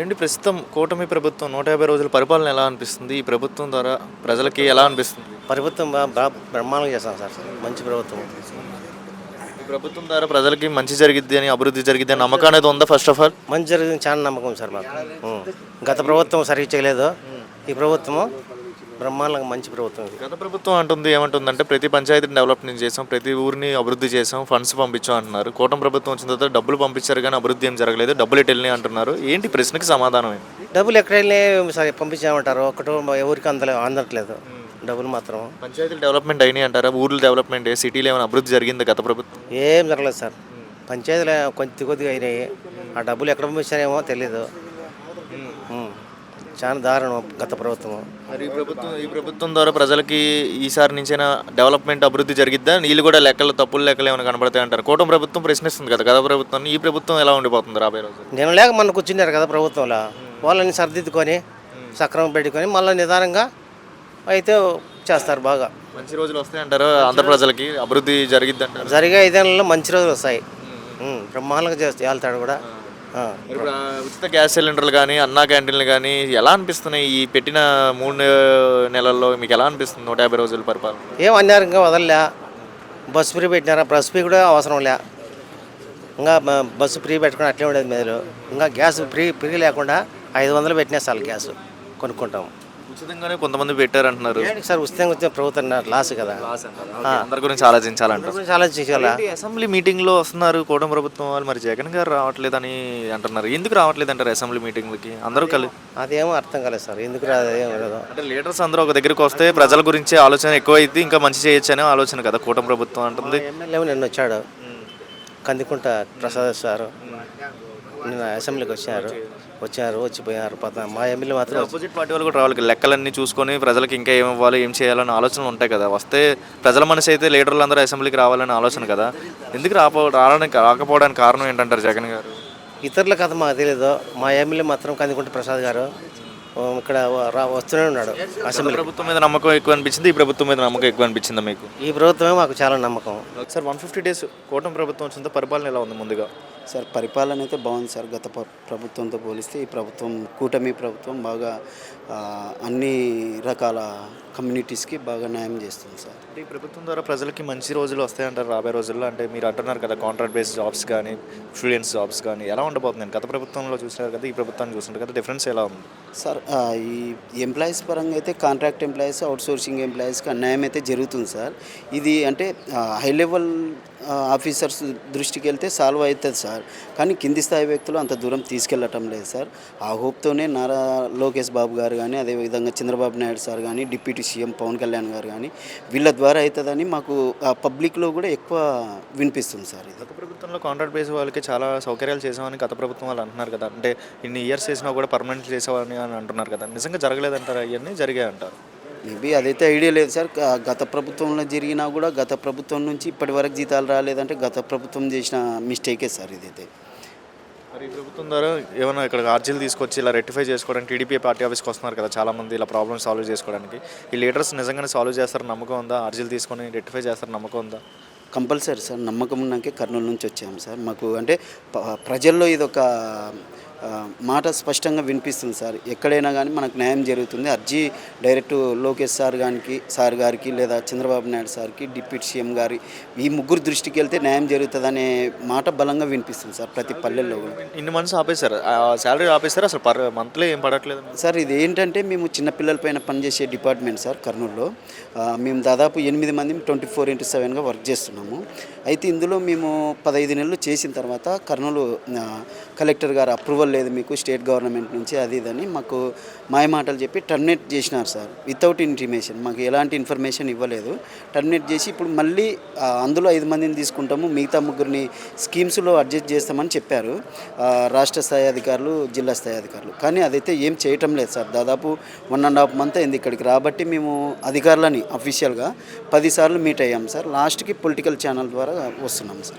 ఏంటి ప్రస్తుతం కూటమి ప్రభుత్వం నూట యాభై రోజుల పరిపాలన ఎలా అనిపిస్తుంది? ఈ ప్రభుత్వం ద్వారా ప్రజలకి ఎలా అనిపిస్తుంది? ప్రభుత్వం బ్రహ్మాండంగా చేస్తాం సార్ మంచి ప్రభుత్వం. ఈ ప్రభుత్వం ద్వారా ప్రజలకి మంచి జరిగిద్ది అని అభివృద్ధి జరిగిద్ది అని నమ్మకం అనేది ఉందా ఫస్ట్ ఆఫ్ ఆల్ మంచి జరిగింది చాలా నమ్మకం సార్ మాకు. ఉం. గత ప్రభుత్వం సరిగ్గా చేయలేదు. ఈ ప్రభుత్వము బ్రహ్మాండంగా మంచి ప్రభుత్వం ఇది. గత ప్రభుత్వం అంటుంది ఏమంటుందంటే ప్రతి పంచాయతీని డెవలప్మెంట్ చేసాం ప్రతి ఊరిని అభివృద్ధి చేసాం ఫండ్స్ పంపించాం అంటున్నారు. కూటమి ప్రభుత్వం వచ్చిన తర్వాత డబ్బులు పంపించారు కానీ అభివృద్ధి ఏం జరగలేదు డబ్బులు ఎటు వెళ్ళినాయి అంటున్నారు. ఏంటి ప్రశ్నకి సమాధానం ఏంటి? డబ్బులు ఎక్కడ వెళ్ళి సరే పంపించామంటారు. ఒక్కటో ఎవరికి అందలే అందట్లేదు. డబ్బులు మాత్రం. పంచాయతీలు డెవలప్మెంట్ అయినాయి అంటారా? ఊర్లు డెవలప్మెంట్ సిటీలో ఏమైనా అభివృద్ధి జరిగింది గత ప్రభుత్వం? ఏం జరగలేదు సార్. పంచాయతీలు కొద్ది కొద్దిగా అయినాయి. ఆ డబ్బులు ఎక్కడ పంపించారేమో తెలీదు. ఉం. చాలా దారుణం గత ప్రభుత్వం మరి ఈ ప్రభుత్వం ఈ ప్రభుత్వం ద్వారా ప్రజలకి ఈసారి నుంచైనా డెవలప్మెంట్ అభివృద్ధి జరిగిద్దా? వీళ్ళు కూడా లెక్కలు తప్పులు లెక్కలు ఏమైనా కనబడతాయి అంటారు. కూటమి ప్రభుత్వం ప్రశ్నిస్తుంది కదా గత ప్రభుత్వం. ఈ ప్రభుత్వం ఎలా ఉండిపోతుంది రాబోయే రోజు నేను లేక మొన్న కూర్చున్నారు కదా ప్రభుత్వంలో. వాళ్ళని సర్దిద్దుకొని సక్రమం పెట్టుకొని మళ్ళీ నిదానంగా అయితే చేస్తారు బాగా. మంచి రోజులు వస్తాయి అంటారు? ఆంధ్ర ప్రజలకి అభివృద్ధి జరిగిద్ది అంటారు? జరిగే ఐదేళ్ళలో మంచి రోజులు వస్తాయి. బ్రహ్మాండంగా చేస్తే వెళ్తాడు కూడా. ఇప్పుడు ఉచిత గ్యాస్ సిలిండర్లు కానీ అన్నా క్యాంటీన్లు కానీ ఎలా అనిపిస్తున్నాయి? ఈ పెట్టిన మూడు నెలల్లో మీకు ఎలా అనిపిస్తుంది? నూట యాభై రోజుల పరిపాలన? ఏం అన్నారు ఇంకా వదలలే. బస్సు ఫ్రీ పెట్టినారా? బస్సు ఫ్రీ కూడా అవసరం లే. ఇంకా బస్సు ఫ్రీ పెట్టుకుని అట్లే ఉండేది మీరు ఇంకా గ్యాస్ ఫ్రీ ఫ్రీ లేకుండా ఐదు వందలు పెట్టినా చాలు గ్యాస్ కొనుక్కుంటాం ఉచితంగానే కొంతమంది పెట్టారంటున్నారు. ఏంటి సార్ ఉచితంగా వచ్చిన ప్రభుత్వం లాస్ కదా. అందరి గురించి ఆలోచించాలంటారు. గురించి ఆలోచించాలా? ఏంటి అసెంబ్లీ మీటింగ్లో వస్తున్నారు కూటమి ప్రభుత్వం వాళ్ళు మరి జగన్ గారు రావట్లేదని అంటున్నారు. ఎందుకు రావట్లేదు అంటారు అసెంబ్లీ మీటింగ్లకి? అందరూ కలి అదేమో అర్థం కాలేదు సార్. ఎందుకు రాదు ఏం రాదు అంటే లీడర్స్ అందరూ ఒక దగ్గరికి వస్తే ప్రజల గురించి ఆలోచన ఎక్కువ అయితే ఇంకా మంచి చేయొచ్చు అనే ఆలోచన కదా కూటమి ప్రభుత్వం అంటుంది. ఎమ్మెల్యే నిన్న వచ్చాడు. కందికుంట ప్రసాద్ సార్. అసెంబ్లీకి వచ్చారు. వచ్చారు వచ్చిపోయారు. పద మా ఎమ్మెల్యే మాత్రం అపోజిట్ పార్టీ వాళ్ళు కూడా రావాలి. లెక్కలన్నీ చూసుకొని ప్రజలకు ఇంకా ఏం ఇవ్వాలి ఏం చేయాలని ఆలోచనలు ఉంటాయి కదా. వస్తే ప్రజల మనసు అయితే లీడర్లు అందరూ అసెంబ్లీకి రావాలని ఆలోచన కదా. ఎందుకు రాపో రావడానికి రాకపోవడానికి కారణం ఏంటంటారు జగన్ గారు? ఇతరుల కథ మాకు తెలియదు మా ఎమ్మెల్యే మాత్రం కందికుంట ప్రసాద్ గారు ఇక్కడ వస్తూనే ఉన్నాడు అసెంబ్లీ ప్రభుత్వం మీద నమ్మకం ఎక్కువ అనిపించింది ఈ ప్రభుత్వం మీద నమ్మకం ఎక్కువ అనిపించిందా మీకు? ఈ ప్రభుత్వమే మాకు చాలా నమ్మకం. సార్ వన్ ఫిఫ్టీ డేస్ కూటమి ప్రభుత్వం వచ్చిందో పరిపాలన ఎలా ఉంది ముందుగా? సార్ పరిపాలన అయితే బాగుంది సార్. గత ప్రభుత్వంతో పోలిస్తే ఈ ప్రభుత్వం కూటమి ప్రభుత్వం బాగా అన్ని రకాల కమ్యూనిటీస్కి బాగా న్యాయం చేస్తుంది సార్. అంటే ఈ ప్రభుత్వం ద్వారా ప్రజలకి మంచి రోజులు వస్తాయంటారు రాబోయే రోజుల్లో. అంటే మీరు అంటున్నారు కదా కాంట్రాక్ట్ బేస్డ్ జాబ్స్ కానీ స్టూడెంట్స్ జాబ్స్ కానీ ఎలా ఉండబోతుంది? గత ప్రభుత్వంలో చూసినారు కదా ఈ ప్రభుత్వాన్ని చూసినారు కదా డిఫరెన్స్ ఎలా ఉంది? సార్ ఈ ఎంప్లాయీస్ పరంగా అయితే కాంట్రాక్ట్ ఎంప్లాయీస్ అవుట్ సోర్సింగ్ ఎంప్లాయీస్కి అన్యాయం అయితే జరుగుతుంది సార్. ఇది అంటే హై లెవెల్ ఆఫీసర్స్ దృష్టికి వెళ్తే సాల్వ్ అవుతుంది సార్. కానీ కింది స్థాయి వ్యక్తులు అంత దూరం తీసుకెళ్ళటం లేదు సార్. ఆ హోప్తోనే నారా లోకేష్ బాబు గారు కానీ అదేవిధంగా చంద్రబాబు నాయుడు సార్ కానీ డిప్యూటీ సీఎం పవన్ కళ్యాణ్ గారు కానీ వీళ్ళ ద్వారా అవుతుందని మాకు ఆ పబ్లిక్లో కూడా ఎక్కువ వినిపిస్తుంది సార్ ఇది. గత ప్రభుత్వంలో కాంట్రాక్ట్ బేస్ వాళ్ళకి చాలా సౌకర్యాలు చేసామని గత ప్రభుత్వం వాళ్ళు అంటున్నారు కదా. అంటే ఇన్ని ఇయర్స్ చేసినా కూడా పర్మనెంట్ చేసామని అని అంటున్నారు కదా. నిజంగా జరగలేదంటారు అవన్నీ జరిగాయి అంటారు. మేబీ అదైతే ఐడియా లేదు సార్. గత ప్రభుత్వంలో జరిగినా కూడా గత ప్రభుత్వం నుంచి ఇప్పటి వరకు జీతాలు రాలేదంటే గత ప్రభుత్వం చేసిన మిస్టేకే సార్ ఇదైతే. మరి ప్రభుత్వం ద్వారా ఏమైనా ఇక్కడ ఆర్జీలు తీసుకొచ్చి ఇలా రెక్టిఫై చేసుకోవడానికి టీడీపీ పార్టీ ఆఫీస్కి వస్తున్నారు కదా చాలా మంది ఇలా ప్రాబ్లమ్స్ సాల్వ్ చేసుకోవడానికి. ఈ లీడర్స్ నిజంగానే సాల్వ్ చేస్తారు నమ్మకం ఉందా? ఆర్జీలు తీసుకొని రెక్టిఫై చేస్తారు నమ్మకం ఉందా? కంపల్సరీ సార్ నమ్మకం ఉన్నాకే కర్నూలు నుంచి వచ్చాము సార్. మాకు అంటే ప్రజల్లో ఇది ఒక మాట స్పష్టంగా వినిపిస్తుంది సార్. ఎక్కడైనా కానీ మనకు న్యాయం జరుగుతుంది. అర్జీ డైరెక్ట్ లోకేష్ సార్ గారికి సార్ గారికి లేదా చంద్రబాబు నాయుడు సార్కి డిప్యూటీ సీఎం గారి ఈ ముగ్గురు దృష్టికి వెళ్తే న్యాయం జరుగుతుందనే మాట బలంగా వినిపిస్తుంది సార్ ప్రతి పల్లెల్లో కూడా. ఇన్ని మంత్స్ ఆపేశారు. శాలరీ ఆపేశారు. అసలు పర్ మంత్లీ ఏం పడట్లేదు. సార్ ఇది ఏంటంటే మేము చిన్నపిల్లలపైన పనిచేసే డిపార్ట్మెంట్ సార్ కర్నూలులో. మేము దాదాపు ఎనిమిది మంది ట్వంటీ ఫోర్ ఇంటూ సెవెన్గా వర్క్ చేస్తున్నాము. అయితే ఇందులో మేము పదహైదు నెలలు చేసిన తర్వాత కర్నూలు కలెక్టర్ గారు అప్రూవల్ లేదు మీకు స్టేట్ గవర్నమెంట్ నుంచి అది ఇదని మాకు మాయమాటలు చెప్పి టర్మినేట్ చేసినారు సార్. వితౌట్ ఇన్ఫర్మేషన్ మాకు ఎలాంటి ఇన్ఫర్మేషన్ ఇవ్వలేదు. టర్మినేట్ చేసి ఇప్పుడు మళ్ళీ అందులో ఐదు మందిని తీసుకుంటాము. మిగతా ముగ్గురిని స్కీమ్స్లో అడ్జస్ట్ చేస్తామని చెప్పారు. రాష్ట్ర స్థాయి అధికారులు జిల్లా స్థాయి అధికారులు. కానీ అదైతే ఏం చేయటం లేదు సార్. దాదాపు వన్ అండ్ హాఫ్ మంత్ అయింది ఇక్కడికి. రాబట్టి మేము అధికారులని అఫీషియల్గా పదిసార్లు మీట్ అయ్యాం సార్. లాస్ట్కి పొలిటికల్ ఛానల్ ద్వారా వస్తున్నాం సార్.